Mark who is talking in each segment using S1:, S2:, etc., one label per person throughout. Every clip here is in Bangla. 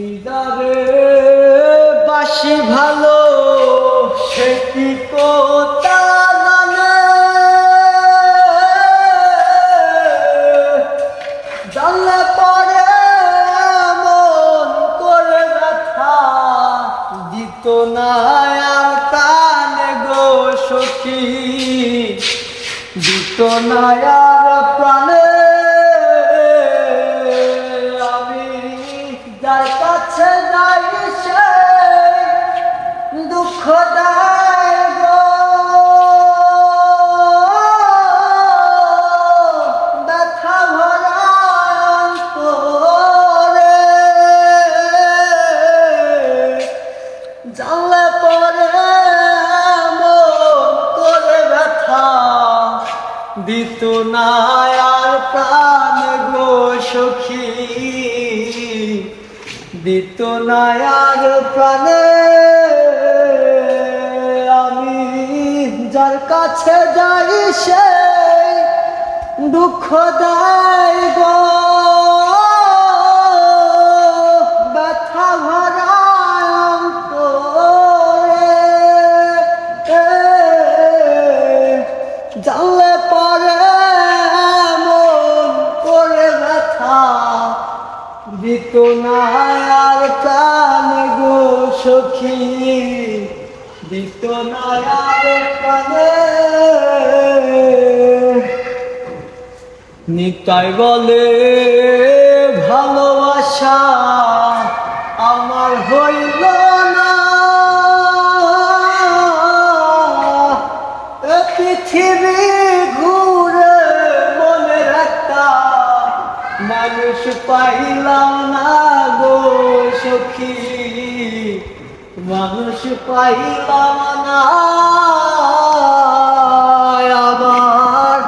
S1: তুমি বাসি ভালো, সে কি কোথা জানে? জানলে পরে দিত না আর কানে গো সখী। দিত না প্রাণে কাছে দুঃখ দেয় ব্যথা ভরা অন্তরে জানলে পরে করে ব্যথা দিত না আর প্রাণ দিত নায়ার প্রাণে আমি যার কাছে যাই সে দুঃখ দেয়। দিত কান গো সখী। দিত না আর কানে নিতাই বলে, ভালোবাসা আমার হইল না। পৃথিবী মানুষ পাইলাম না গো সখী। মানুষ পাইলাম না। আবার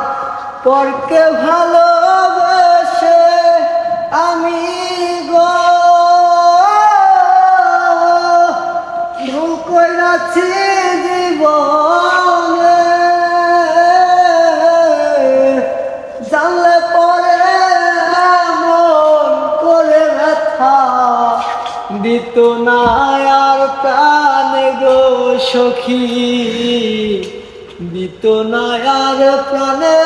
S1: পরকে ভালোবেসে আমি গো। ভুল জীবনে। দিত না আর প্রাণ গো সখী। দিত না আর প্রাণে